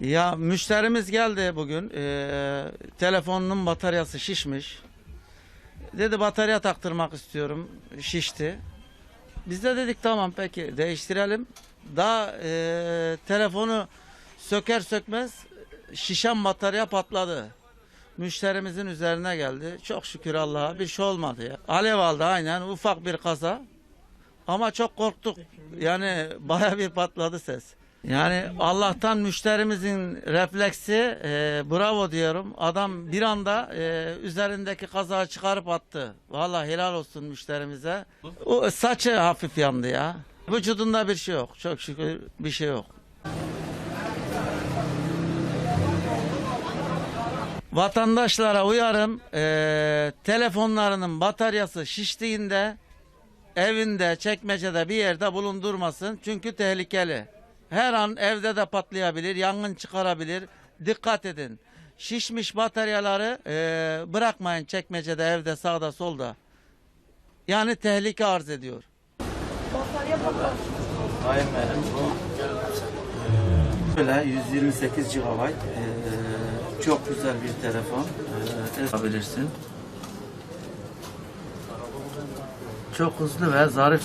Ya müşterimiz geldi bugün. Ee, telefonunun bataryası şişmiş. Dedi batarya taktırmak istiyorum. Şişti. Biz de dedik tamam peki değiştirelim. Daha e, telefonu söker sökmez şişen batarya patladı. Müşterimizin üzerine geldi. Çok şükür Allah'a bir şey olmadı ya. Alev aldı aynen ufak bir kaza. Ama çok korktuk. Yani baya bir patladı ses. Yani Allah'tan müşterimizin refleksi e, bravo diyorum. Adam bir anda e, üzerindeki kazağı çıkarıp attı. Vallahi helal olsun müşterimize. O saçı hafif yandı ya. Vücudunda bir şey yok. Çok şükür bir şey yok. Vatandaşlara uyarım. e, telefonlarının bataryası şiştiğinde evinde, çekmecede bir yerde bulundurmasın. Çünkü tehlikeli. Her an evde de patlayabilir, yangın çıkarabilir. Dikkat edin. Şişmiş bataryaları e, bırakmayın çekmecede, evde, sağda, solda. Yani tehlike arz ediyor. Hayır benim bu böyle 128 GB e, çok güzel bir telefon. E, yapabilirsin. Çok hızlı ve zarif.